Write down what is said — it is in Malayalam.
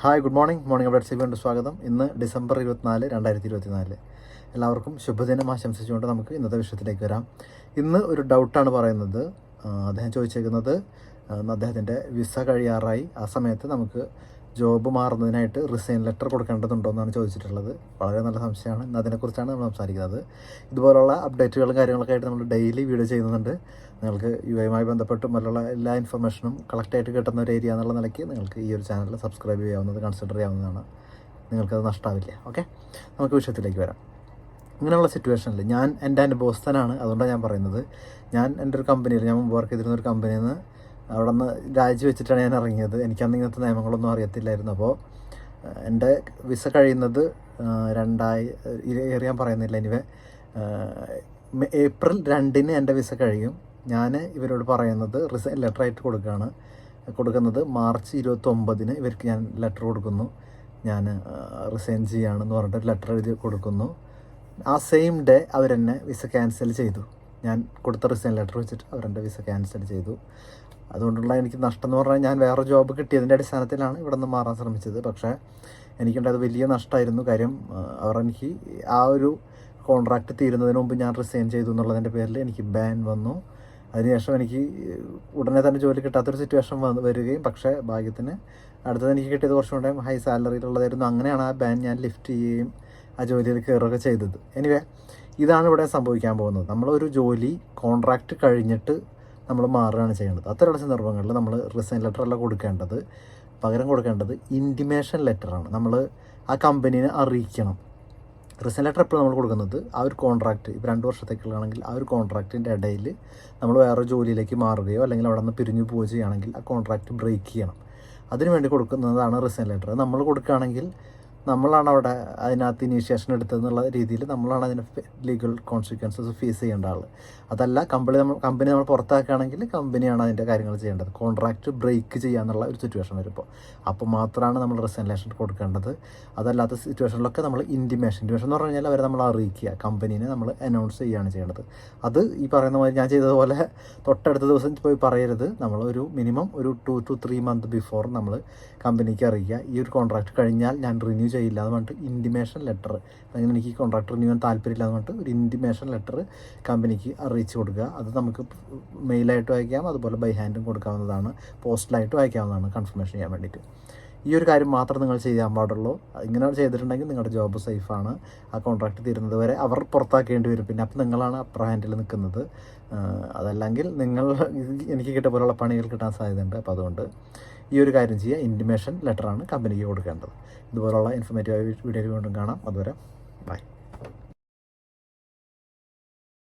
Hi good morning morning updates വീണ്ടും സ്വാഗതം. ഇന്ന് ഡിസംബർ ഇരുപത്തിനാല് രണ്ടായിരത്തി ഇരുപത്തിനാല് എല്ലാവർക്കും ശുഭദിനം ആശംസിച്ചുകൊണ്ട് നമുക്ക് ഇന്നത്തെ വിഷയത്തിലേക്ക് വരാം. ഇന്ന് ഒരു ഡൗട്ടാണ് പറയുന്നത്. അദ്ദേഹം ചോദിച്ചേക്കുന്നത് അദ്ദേഹത്തിന്റെ വിസ കഴിയാറായി. ആ സമയത്ത് നമുക്ക് ജോബ് മാറുന്നതിനായിട്ട് റിസൈൻ ലെറ്റർ കൊടുക്കേണ്ടതുണ്ടോ എന്നാണ് ചോദിച്ചിട്ടുള്ളത്. വളരെ നല്ല സംശയമാണ്. ഇന്ന് അതിനെക്കുറിച്ചാണ് നമ്മൾ സംസാരിക്കുന്നത്. ഇതുപോലുള്ള അപ്ഡേറ്റുകളും കാര്യങ്ങളൊക്കെ ആയിട്ട് നമ്മൾ ഡെയിലി വീഡിയോ ചെയ്യുന്നുണ്ട്. നിങ്ങൾക്ക് യു ഐയുമായി ബന്ധപ്പെട്ടും മറ്റുള്ള എല്ലാ ഇൻഫർമേഷനും കളക്റ്റായിട്ട് കിട്ടുന്ന ഒരു ഏരിയ എന്നുള്ള നിലയ്ക്ക് നിങ്ങൾക്ക് ഈ ഒരു ചാനൽ സബ്സ്ക്രൈബ് ചെയ്യാവുന്നത് കൺസിഡർ ചെയ്യാവുന്നതാണ്. നിങ്ങൾക്കത് നഷ്ടമാവില്ല ഓക്കെ നമുക്ക് വിഷയത്തിലേക്ക് വരാം. ഇങ്ങനെയുള്ള സിറ്റുവേഷനിൽ ഞാൻ എന്റെ അനുഭവസ്ഥനാണ്. അതുകൊണ്ടാണ് ഞാൻ പറയുന്നത്. ഞാൻ എന്റെ ഒരു കമ്പനിയിൽ ഞാൻ മുമ്പ് വർക്ക് ചെയ്തിരുന്ന ഒരു കമ്പനിയിൽ നിന്ന് അവിടെ നിന്ന് രാജിവെച്ചിട്ടാണ് ഞാൻ ഇറങ്ങിയത്. എനിക്കന്ന് ഇങ്ങനത്തെ നിയമങ്ങളൊന്നും അറിയത്തില്ലായിരുന്നു. അപ്പോൾ എന്റെ വിസ കഴിയുന്നത് രണ്ടായി ഏറിയാൻ പറയുന്നില്ല എനിവേ. ഏപ്രിൽ രണ്ടിന് എന്റെ വിസ കഴിയും. ഞാൻ ഇവരോട് പറയുന്നത് റിസൈൻ ലെറ്റർ ആയിട്ട് കൊടുക്കുകയാണ് കൊടുക്കുന്നത് മാർച്ച് ഇരുപത്തൊമ്പതിന് ഇവർക്ക് ഞാൻ ലെറ്റർ കൊടുക്കുന്നു. ഞാൻ റിസൈൻ ചെയ്യുകയാണെന്ന് പറഞ്ഞിട്ട് ലെറ്റർ എഴുതി കൊടുക്കുന്നു. ആ സെയിം ഡേ അവരെന്നെ വിസ ക്യാൻസൽ ചെയ്തു. ഞാൻ കൊടുത്ത റിസൈൻ ലെറ്റർ വെച്ചിട്ട് അവരെന്റെ വിസ ക്യാൻസൽ ചെയ്തു. അതുകൊണ്ടുള്ള എനിക്ക് നഷ്ടം എന്ന് പറഞ്ഞാൽ ഞാൻ വേറെ ജോബ് കിട്ടിയതിന്റെ അടിസ്ഥാനത്തിലാണ് ഇവിടെ നിന്ന് മാറാൻ ശ്രമിച്ചത്. പക്ഷേ എനിക്കുണ്ടായത് വലിയ നഷ്ടമായിരുന്നു. കാര്യം അവർ എനിക്ക് ആ ഒരു കോൺട്രാക്റ്റ് തീരുന്നതിന് മുമ്പ് ഞാൻ റിസൈൻ ചെയ്തു എന്നുള്ളതിന്റെ പേരിൽ എനിക്ക് ബാൻ വന്നു. അതിനുശേഷം എനിക്ക് ഉടനെ തന്നെ ജോലി കിട്ടാത്തൊരു സിറ്റുവേഷൻ വന്ന് വരികയും. പക്ഷേ ഭാഗ്യത്തിന് അടുത്തത് എനിക്ക് കിട്ടിയത് കുറച്ചും കൂടെ ഹൈ സാലറിയിലുള്ളതായിരുന്നു അങ്ങനെയാണ് ആ ബാൻ ഞാൻ ലിഫ്റ്റ് ചെയ്യുകയും ആ ജോലിയിൽ കയറുകയൊക്കെ ചെയ്തത്. എനിവേ ഇതാണ് ഇവിടെ സംഭവിക്കാൻ പോകുന്നത്. നമ്മളൊരു ജോലി കോൺട്രാക്റ്റ് കഴിഞ്ഞിട്ട് നമ്മൾ മാറുകയാണ് ചെയ്യേണ്ടത്. അത്തരമുള്ള സന്ദർഭങ്ങളിൽ നമ്മൾ റിസൈൻ ലെറ്റർ അല്ല കൊടുക്കേണ്ടത്. പകരം കൊടുക്കേണ്ടത് ഇന്റിമേഷൻ ലെറ്ററാണ് നമ്മൾ ആ കമ്പനീനെ അറിയിക്കണം. റിസൈൻ ലെറ്റർ എപ്പോഴും നമ്മൾ കൊടുക്കുന്നത്? ആ ഒരു കോൺട്രാക്റ്റ് ഇപ്പോൾ രണ്ട് വർഷത്തേക്കുള്ളതാണെങ്കിൽ ആ ഒരു കോൺട്രാക്റ്റിന്റെ ഇടയിൽ നമ്മൾ വേറെ ജോലിയിലേക്ക് മാറുകയോ അല്ലെങ്കിൽ അവിടെ നിന്ന് പിരിഞ്ഞു പോവുകയോ ചെയ്യുകയാണെങ്കിൽ ആ കോൺട്രാക്റ്റ് ബ്രേക്ക് ചെയ്യണം. അതിനു വേണ്ടി കൊടുക്കുന്നതാണ് റിസൈൻ ലെറ്റർ നമ്മൾ കൊടുക്കുകയാണെങ്കിൽ നമ്മളാണ് അവിടെ അതിനകത്ത് ഇനീഷ്യേഷൻ എടുത്തതെന്നുള്ള രീതിയിൽ നമ്മളാണ് അതിന് ലീഗൽ കോൺസിക്വൻസസ് ഫേസ് ചെയ്യേണ്ട ആൾ അതല്ല കമ്പനി നമ്മൾ കമ്പനി നമ്മൾ പുറത്താക്കുകയാണെങ്കിൽ കമ്പനിയാണ് അതിന്റെ കാര്യങ്ങൾ ചെയ്യേണ്ടത്. കോൺട്രാക്റ്റ് ബ്രേക്ക് ചെയ്യാന്നുള്ള ഒരു സിറ്റുവേഷൻ വരുമ്പോൾ അപ്പോൾ മാത്രമാണ് നമ്മൾ റിസൻലേഷൻ കൊടുക്കേണ്ടത്. അതല്ലാത്ത സിറ്റുവേഷനിലൊക്കെ നമ്മൾ ഇന്റിമേഷൻ ഇന്റിമേഷൻ എന്ന് പറഞ്ഞു കഴിഞ്ഞാൽ അവരെ നമ്മൾ അറിയിക്കുക. കമ്പനീനെ നമ്മൾ അനൗൺസ് ചെയ്യുകയാണ് ചെയ്യേണ്ടത്. അത് ഈ പറയുന്ന മാതിരി ഞാൻ ചെയ്തതുപോലെ തൊട്ടടുത്ത ദിവസം പോയി പറയരുത്. നമ്മൾ ഒരു മിനിമം ഒരു two two three month before നമ്മൾ കമ്പനിക്ക് അറിയിക്കുക. ഈ ഒരു കോൺട്രാക്ട് കഴിഞ്ഞാൽ ഞാൻ റിന്യൂ ചെയ്യില്ല. എന്ന് പറഞ്ഞിട്ട് ഇന്റിമേഷൻ ലെറ്റർ അങ്ങനെ എനിക്ക് കോൺട്രാക്ടർ കോൺട്രാക്ട് ചെയ്യാൻ താല്പര്യമില്ല എന്ന് പറഞ്ഞിട്ട് ഒരു ഇന്റിമേഷൻ ലെറ്റർ കമ്പനിക്ക് അറിയിച്ചു കൊടുക്കുക. അത് നമുക്ക് മെയിലായിട്ടും അയക്കാം. അതുപോലെ ബൈ ഹാൻഡും കൊടുക്കാവുന്നതാണ്. പോസ്റ്റിലായിട്ടും അയക്കാവുന്നതാണ്. കൺഫർമേഷൻ ചെയ്യാൻ വേണ്ടിയിട്ട്. ഈ ഒരു കാര്യം മാത്രം നിങ്ങൾ ചെയ്യാൻ പാടുള്ളൂ. ഇങ്ങനെ ചെയ്തിട്ടുണ്ടെങ്കിൽ നിങ്ങളുടെ ജോബ് സേഫാണ് ആ കോൺട്രാക്ട് തീരുന്നത് വരെ അവർ പുറത്താക്കേണ്ടി വരും. പിന്നെ അപ്പം നിങ്ങളാണ് അപ്പർ ഹാൻഡിൽ നിൽക്കുന്നത്. അതല്ലെങ്കിൽ നിങ്ങൾ എനിക്ക് കിട്ടിയ പോലുള്ള പണികൾ കിട്ടാൻ സാധ്യതയുണ്ട്. അപ്പോൾ അതുകൊണ്ട് ഈ ഒരു കാര്യം ചെയ്യുക. ഇന്റിമേഷൻ ലെറ്ററാണ് കമ്പനിക്ക് കൊടുക്കേണ്ടത്. ഇതുപോലുള്ള ഇൻഫർമേറ്റീവ് വീഡിയോ വീണ്ടും കാണാം. അതുവരെ ബൈ